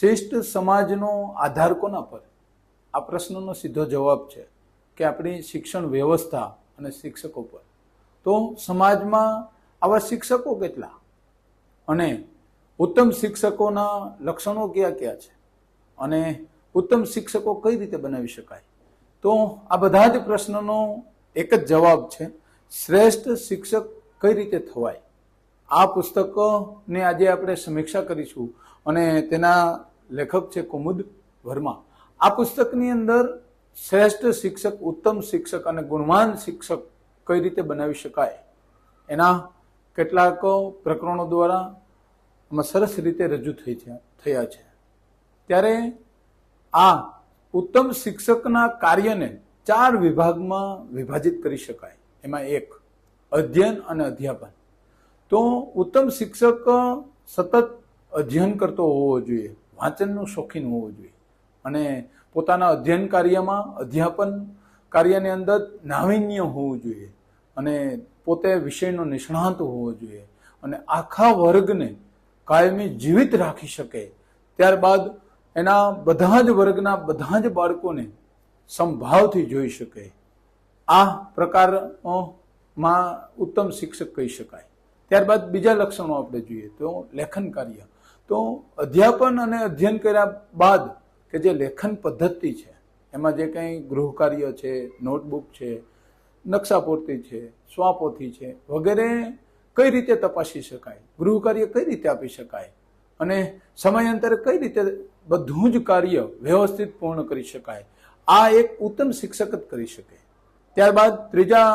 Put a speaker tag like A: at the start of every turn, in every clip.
A: શ્રેષ્ઠ સમાજનો આધાર કોના પર? આ પ્રશ્નનો સીધો જવાબ છે કે આપણી શિક્ષણ વ્યવસ્થા અને શિક્ષકો પર. તો સમાજમાં આવા શિક્ષકો કેટલા? અને ઉત્તમ શિક્ષકોના લક્ષણો કયા કયા છે? અને ઉત્તમ શિક્ષકો કઈ રીતે બનાવી શકાય? તો આ બધા જ પ્રશ્નનો એક જ જવાબ છે, શ્રેષ્ઠ શિક્ષક કઈ રીતે થવાય? આ પુસ્તકની આજે આપણે સમીક્ષા કરીશું. અને તેના લેખક છે કુમુદ વર્મા. આ પુસ્તકની અંદર શ્રેષ્ઠ શિક્ષક, ઉત્તમ શિક્ષક અને ગુણવાન શિક્ષક કઈ રીતે બનાવી શકાય? એના કેટલાક પ્રકરણો દ્વારા આમાં સરસ રીતે રજૂ થઈ થયા છે. ત્યારે આ ઉત્તમ શિક્ષકના કાર્યને ચાર વિભાગમાં વિભાજિત કરી શકાય. એમાં એક અધ્યયન અને અધ્યાપન. તો ઉત્તમ શિક્ષક સતત અધ્યયન કરતો હોવો જોઈએ, વાંચનનું શોખીન હોવો જોઈએ. અને પોતાના અધ્યયન કાર્યમાં અધ્યાપન કાર્યની અંદર નાવીન્ય હોવું જોઈએ અને પોતે વિષયનો નિષ્ણાંત હોવો જોઈએ અને આખા વર્ગને કાયમી જીવિત રાખી શકે. ત્યારબાદ એના બધા જ વર્ગના બધા જ બાળકોને સંભાવથી જોઈ શકે. આ પ્રકારમાં ઉત્તમ શિક્ષક કહી શકાય. ત્યારબાદ બીજા લક્ષણો આપણે જોઈએ તો લેખન કાર્ય. તો અધ્યાપન અને અધ્યયન કર્યા બાદ કે જે લેખન પદ્ધતિ છે, એમાં જે કંઈ ગૃહકાર્ય છે, નોટબુક છે, નકશાપૂર્તિ છે, સ્વાપોથી છે, વગેરે કઈ રીતે તપાસી શકાય, ગૃહકાર્ય કઈ રીતે આપી શકાય અને સમયાંતરે કઈ રીતે બધું જ કાર્ય વ્યવસ્થિત પૂર્ણ કરી શકાય, આ એક ઉત્તમ શિક્ષક જ કરી શકે. ત્યારબાદ ત્રીજા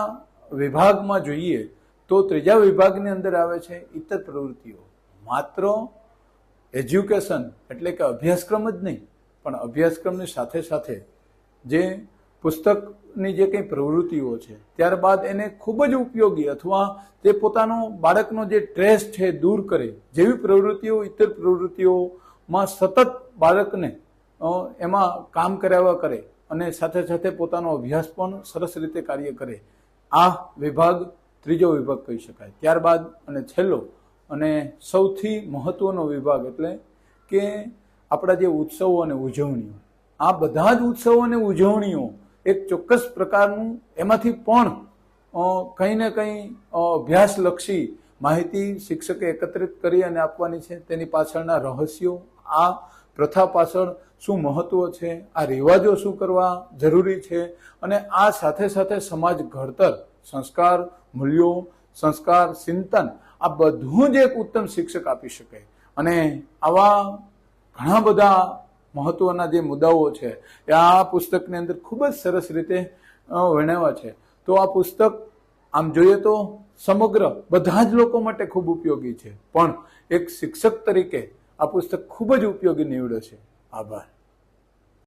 A: વિભાગમાં જોઈએ તો ત્રીજા વિભાગની અંદર આવે છે ઇતર પ્રવૃત્તિઓ. માત્ર એજ્યુકેશન એટલે કે અભ્યાસક્રમ જ નહીં, પણ અભ્યાસક્રમની સાથે સાથે જે પુસ્તકની જે કંઈ પ્રવૃત્તિઓ છે, ત્યારબાદ એને ખૂબ જ ઉપયોગી અથવા તે પોતાનો બાળકનો જે ટ્રેસ છે દૂર કરે, જેવી પ્રવૃત્તિઓ, ઇતર પ્રવૃત્તિઓમાં સતત બાળકને એમાં કામ કરાવવા કરે અને સાથે સાથે પોતાનો અભ્યાસ પણ સરસ રીતે કાર્ય કરે, આ વિભાગ ત્રીજો વિભાગ કહી શકાય. ત્યારબાદ અને છેલ્લો અને સૌથી મહત્ત્વનો વિભાગ એટલે કે આપણા જે ઉત્સવો અને ઉજવણીઓ. આ બધા જ ઉત્સવો અને ઉજવણીઓ એક ચોક્કસ પ્રકારનું એમાંથી પણ કંઈ ને કંઈ અભ્યાસલક્ષી માહિતી શિક્ષકે એકત્રિત કરી અને આપવાની છે. તેની પાછળના રહસ્યો, આ પ્રથા પાછળ શું મહત્વ છે, આ રિવાજો શું કરવા જરૂરી છે અને આ સાથે સાથે સમાજ ઘડતર, સંસ્કાર, મૂલ્યો, સંસ્કાર, ચિંતન આ બધું જ એક ઉત્તમ શિક્ષક આપી શકે. અને આવા ઘણા બધા મહત્વના જે મુદ્દાઓ છે, એ આ પુસ્તકની અંદર ખૂબ જ સરસ રીતે વર્ણવ્યા છે. તો આ પુસ્તક, આમ જોઈએ તો સમગ્ર બધા જ લોકો માટે ખૂબ ઉપયોગી છે. પણ એક શિક્ષક તરીકે આ પુસ્તક ખૂબ જ ઉપયોગી નીવડે છે. આભાર.